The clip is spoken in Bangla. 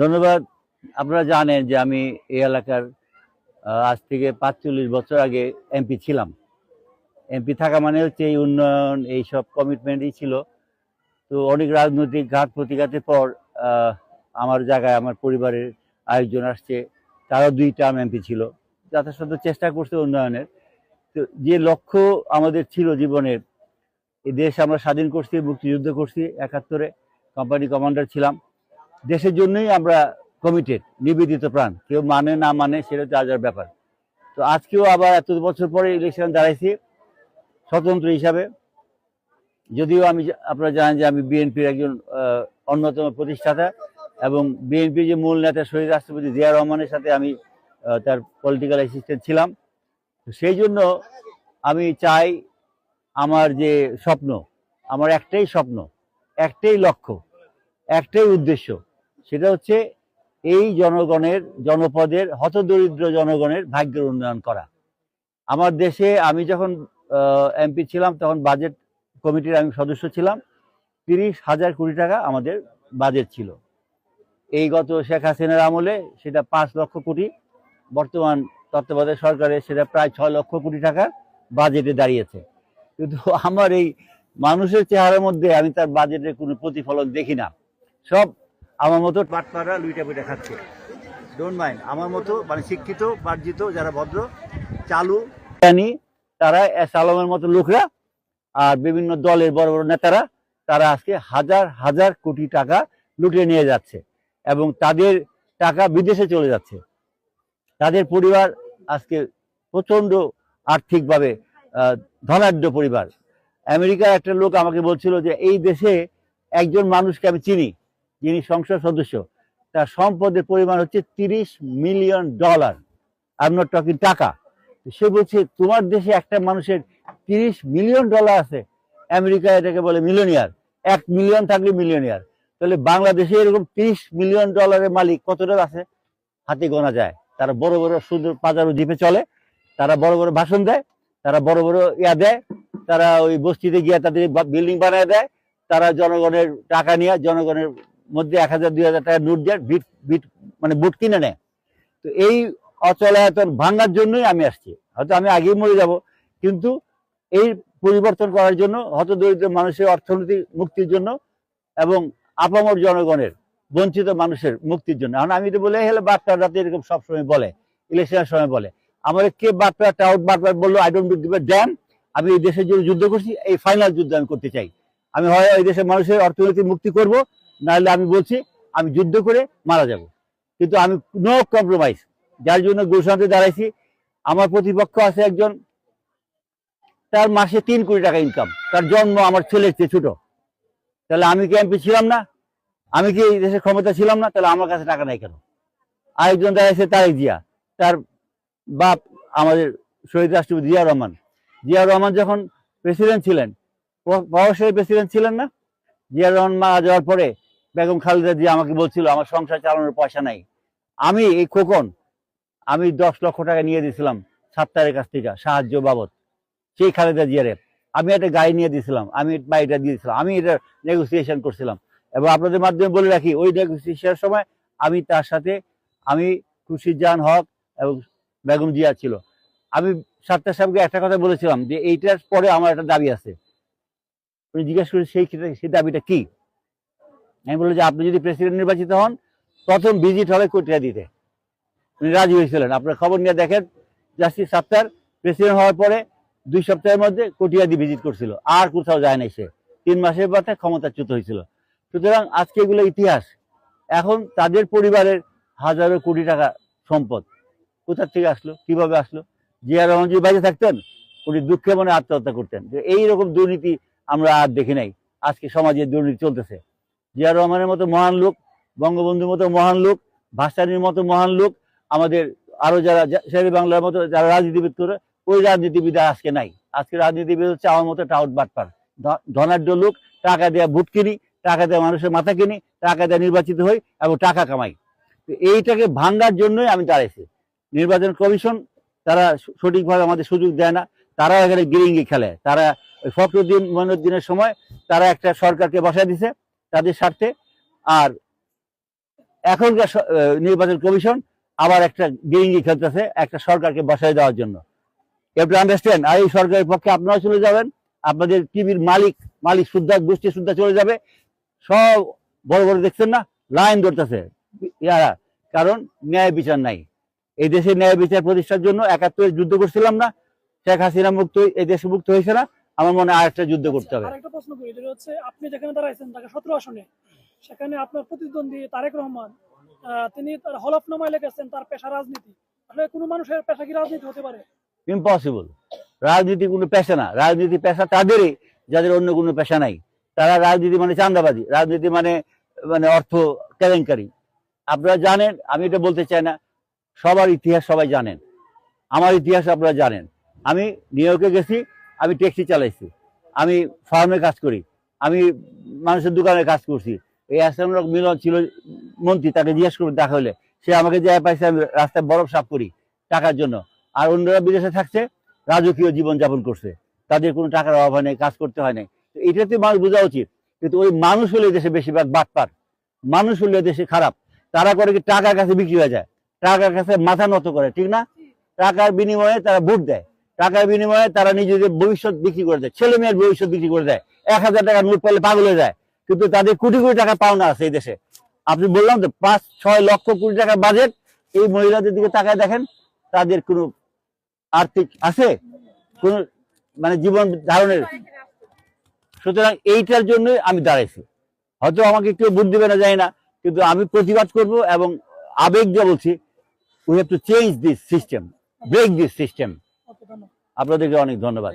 ধন্যবাদ। আপনারা জানেন যে আমি এই এলাকার আজ থেকে পাঁচচল্লিশ বছর আগে এমপি ছিলাম। এমপি থাকা মানে হচ্ছে এই উন্নয়ন এইসব কমিটমেন্টই ছিল। তো অনেক রাজনৈতিক ঘাত প্রতিঘাতের পর আমার জায়গায় আমার পরিবারের আয়োজন আসছে। তারাও দুই টার্ম এমপি ছিল। যথাসাধ্য চেষ্টা করছে উন্নয়নের। তো যে লক্ষ্য আমাদের ছিল জীবনের এই দেশ আমরা স্বাধীন করছি, মুক্তিযুদ্ধ করছি একাত্তরে কোম্পানি কমান্ডার ছিলাম। দেশের জন্যই আমরা কমিটেড নিবেদিত প্রাণ। কেউ মানে না মানে সেটা যার যার ব্যাপার। তো আজকেও আবার এত বছর পরে ইলেকশন দাঁড়াইছি, স্বতন্ত্র হিসাবে। যদিও আমি আপনারা জানেন যে আমি বিএনপির একজন অন্যতম প্রতিষ্ঠাতা এবং বিএনপির যে মূল নেতা শহীদ রাষ্ট্রপতি জিয়া রহমানের সাথে আমি তার পলিটিক্যাল অ্যাসিস্ট্যান্ট ছিলাম। সেই জন্য আমি চাই আমার যে স্বপ্ন, আমার একটাই স্বপ্ন, একটাই লক্ষ্য একটাই উদ্দেশ্য, সেটা হচ্ছে এই জনগণের, জনপদের, হতদরিদ্র জনগণের ভাগ্যের উন্নয়ন করা। আমার দেশে আমি যখন এমপি ছিলাম, তখন বাজেট কমিটির আমি সদস্য ছিলাম। তিরিশ হাজার কোটি টাকা আমাদের বাজেট ছিল। এই গত শেখ হাসিনার আমলে সেটা পাঁচ লক্ষ কোটি, বর্তমান তত্ত্বাবধায়ক সরকারে সেটা প্রায় ছয় লক্ষ কোটি টাকার বাজেটে দাঁড়িয়েছে। কিন্তু আমার এই মানুষের চেহারার মধ্যে আমি তার বাজেটের কোনো প্রতিফলন দেখি না। সব আমার মতো পাটপাড়া লুইটা পুইটা খাচ্ছে। ডোন্ট মাইন্ড আমার মতো মানে শিক্ষিত বার্জিত যারা ভদ্র, চালু জ্ঞানী তারা এস আলমের মতো লোকরা আর বিভিন্ন দলের বড় বড় নেতারা, তারা আজকে হাজার হাজার কোটি টাকা লুটে নিয়ে যাচ্ছে এবং তাদের টাকা বিদেশে চলে যাচ্ছে। তাদের পরিবার আজকে প্রচণ্ড আর্থিকভাবে ধনাঢ্য পরিবার। আমেরিকার একটা লোক আমাকে বলছিল যে, এই দেশে একজন মানুষকে আমি চিনি। যিনি সংসদ সদস্য, তার সম্পদের পরিমাণ হচ্ছে তিরিশ million dollar. I not talking টাকা। সে বলছে, তোমার দেশে একটা মানুষের তিরিশ মিলিয়ন ডলার আছে। আমেরিকা এটাকে বলে মিলিয়নিয়ার। এক মিলিয়ন থাকলে মিলিয়নিয়ার। তাহলে বাংলাদেশে এরকম তিরিশ মিলিয়ন ডলারের মালিক কতটা আছে? হাতে গোনা যায়। তারা বড় বড় সুন্দর পাজারো জিপে চলে। তারা বড় বড় ভাষণ দেয়। তারা বড় বড় ইয়া দেয়। তারা ওই বস্তিতে গিয়ে তাদের বিল্ডিং বানায় দেয়। তারা জনগণের টাকা নিয়ে জনগণের মধ্যে এক হাজার, দুই হাজার টাকা নোট দেয় বিট বিট মানে বুট কিনে নেয়। তো এই অচলায়তন ভাঙার জন্যই আমি আসছি। হয়তো আমি আগেই মরে যাব, কিন্তু এই পরিবর্তন করার জন্য হতদরিদ্র মানুষের অর্থনৈতিক মুক্তির জন্য এবং আপামর জনগণের বঞ্চিত মানুষের মুক্তির জন্য। এখন আমি তো বলে হলে বাটপার রাতে এরকম সবসময় বলে ইলেকশনের সময় বলে। আমার কে বাটপার টাউট বাটপার বলল আই ডোন্ট গিভ ড্যাম আমি এই দেশের জন্য যুদ্ধ করছি, এই ফাইনাল যুদ্ধ আমি করতে চাই। আমি হয় এই দেশের মানুষের অর্থনৈতিক মুক্তি করব নাহলে আমি বলছি, আমি যুদ্ধ করে মারা যাব। কিন্তু আমি নো কম্প্রোমাইজ যার জন্য গুলশান্তে দাঁড়াইছি। আমার প্রতিপক্ষ আছে একজন। তার মাসে তিন কোটি টাকা ইনকাম তার জন্ম আমার ছেলের চেয়ে ছোট। তাহলে আমি কি এমপি ছিলাম না? আমি কি এই দেশের ক্ষমতা ছিলাম না? তাহলে আমার কাছে টাকা নাই কেন? আরেকজন দাঁড়াইছে তারেক জিয়া। তার বাপ আমাদের শহীদ রাষ্ট্রপতি জিয়া রহমান। জিয়া রহমান যখন প্রেসিডেন্ট ছিলেন প্রভাবশালী প্রেসিডেন্ট ছিলেন না? জিয়া রহমান মারা যাওয়ার পরে বেগম খালেদা জিয়া আমাকে বলছিল, আমার সংসার চালানোর পয়সা নাই। আমি এই খোকন, আমি দশ লক্ষ টাকা নিয়ে দিয়েছিলাম সাত্তারের কাছ থেকে, সাহায্য বাবদ, সেই খালেদা জিয়ারে। আমি একটা গাড়ি নিয়ে দিয়েছিলাম, আমি বাড়িটা দিয়েছিলাম, আমি এটা নেগোসিয়েশন করছিলাম। এবং আপনাদের মাধ্যমে বলে রাখি, ওই নেগোসিয়েশনের সময় আমি তার সাথে, আমি খুশিজান হক এবং বেগম জিয়া ছিল। আমি সাতটার সাহেবকে একটা কথা বলেছিলাম যে, এইটার পরে আমার একটা দাবি আছে। উনি জিজ্ঞেস করেন সেই সেই দাবিটা কি? আমি বললাম যে আপনি যদি প্রেসিডেন্ট নির্বাচিত হন, প্রথম ভিজিট হবে কোটিয়া দিতে উনি রাজি হয়েছিলেন। আপনার খবর নিয়ে দেখেন, জাস্টিস সাত্তার প্রেসিডেন্ট হওয়ার পরে দুই সপ্তাহের মধ্যে কটিয়াদি ভিজিট করছিল। আর কোথাও যায় নাই সে। তিন মাসের মাথায় ক্ষমতাচ্যুত হয়েছিল। সুতরাং আজকে এগুলো ইতিহাস। এখন তাদের পরিবারের হাজারো কোটি টাকা সম্পদ কোথা থেকে আসলো? কীভাবে আসলো? জিয়া রহমান যদি বাইরে থাকতেন, উনি দুঃখে মনে আত্মহত্যা করতেন। যে এইরকম দুর্নীতি আমরা আর দেখি নাই। আজকে সমাজে দুর্নীতি চলতেছে। জিয়া রহমানের মতো মহান লোক, বঙ্গবন্ধুর মতো মহান লোক, ভাসানির মতো মহান লোক, আমাদের আরও যারা শেরে বাংলার মতো যারা রাজনীতিবিদ করে, ওই রাজনীতিবিদ আজকে নাই। আজকে রাজনীতিবিদ হচ্ছে আমার মতো টাউট বাটপার। ধনাঢ্য লোক, টাকা দেওয়া ভোট কিনি, টাকা দেওয়া মানুষের মাথা কিনি, টাকা দেওয়া নির্বাচিত হই এবং টাকা কামাই। তো এইটাকে ভাঙ্গার জন্যই আমি দাঁড়াইছি। নির্বাচন কমিশন, তারা সঠিকভাবে আমাদের সুযোগ দেয় না। তারা এখানে গিরিঙ্গি খেলে। তারা ফখরুদ্দিন মইনুদ্দিনের সময় তারা একটা সরকারকে বসায় দিছে। তাদের স্বার্থে। আর এখনকার নির্বাচন কমিশন আবার একটা গিরিঙ্গি খেলতেছে একটা সরকারকে বসায় দেওয়ার জন্য। একটু আন্ডারস্ট্যান্ড আর এই সরকারের পক্ষে আপনারাও চলে যাবেন। আপনাদের টিভির মালিক মালিক সুদ্ধা গোষ্ঠী সুদ্ধা চলে যাবে। সব বড় বড় দেখছেন না? লাইন ধরতেছে। ইয়ারা, কারণ ন্যায় বিচার নাই। এই দেশে ন্যায় বিচার প্রতিষ্ঠার জন্য একাত্তরে যুদ্ধ করছিলাম না। শেখ হাসিনা মুক্ত এই দেশে মুক্ত হয়েছে না। আমার মনে হয় আরেকটা যুদ্ধ করতে হবে। আরেকটা প্রশ্ন করি যেটা হচ্ছে আপনি যেখানে দাঁড়াইছেন ঢাকা সতেরো আসনে সেখানে আপনার প্রতিদ্বন্দ্বী তারেক রহমান তিনি তার হলফনামায় লিখেছেন তার পেশা রাজনীতি। আসলে কোনো মানুষের পেশা কি রাজনীতি হতে পারে? ইম্পসিবল রাজনীতি কোনো পেশা না। রাজনীতি পেশা তাদেরই যাদের অন্য কোনো পেশা নাই। তারা রাজনীতি মানে চান্দাবাজি রাজনীতি মানে মানে অর্থ কেলেঙ্কারি। আপনারা জানেন আমি এটা বলতে চাই না সবার ইতিহাস সবাই জানেন। আমার ইতিহাস আপনারা জানেন। আমি নিউ ইয়র্কে গেছি আমি ট্যাক্সি চালাইছি। আমি ফার্মে কাজ করি। আমি মানুষের দোকানে কাজ করছি। এই আসামরক মিলন ছিল, মন্ত্রী তাকে জিজ্ঞেস করে দেখা হলে। সে আমাকে যে পাইছে আমি রাস্তায় বরফ সাফ করি টাকার জন্য। আর অন্যরা বিদেশে থাকছে, রাজকীয় জীবন যাপন করছে। তাদের কোনো টাকার অভাব হয় নাই, কাজ করতে হয় নাই। তো এটাতে মানুষ বোঝা উচিত। কিন্তু ওই মানুষ হলে দেশে বেশিরভাগ বাটপার। মানুষ হলে দেশে খারাপ। তারা করে কি টাকার কাছে বিক্রি হয়ে যায়। টাকার কাছে মাথা নত করে, ঠিক না? টাকার বিনিময়ে তারা ভোট দেয়। টাকার বিনিময়ে তারা নিজেদের ভবিষ্যৎ বিক্রি করে দেয়। ছেলে মেয়ের ভবিষ্যৎ বিক্রি করে দেয়। এক হাজার টাকা নোট পেলে পাগল হয়ে যায়। কিন্তু তাদের কোটি কোটি টাকা পাওনা আছে এই দেশে। আপনি বললাম তো, পাঁচ, ছয় লক্ষ কোটি টাকার বাজেট এই মহিলাদের দিকে তাকায় দেখেন, তাদের কোনো আর্থিক আছে? কোন মানে জীবন ধারণের? সুতরাং এইটার জন্য আমি দাঁড়াইছি। হয়তো আমাকে কেউ বুদ্ধি দিবে না যায় না। কিন্তু আমি প্রতিবাদ করব এবং আবেগ দিয়ে বলছি we have to change this system break this system আপনাদেরকে অনেক ধন্যবাদ।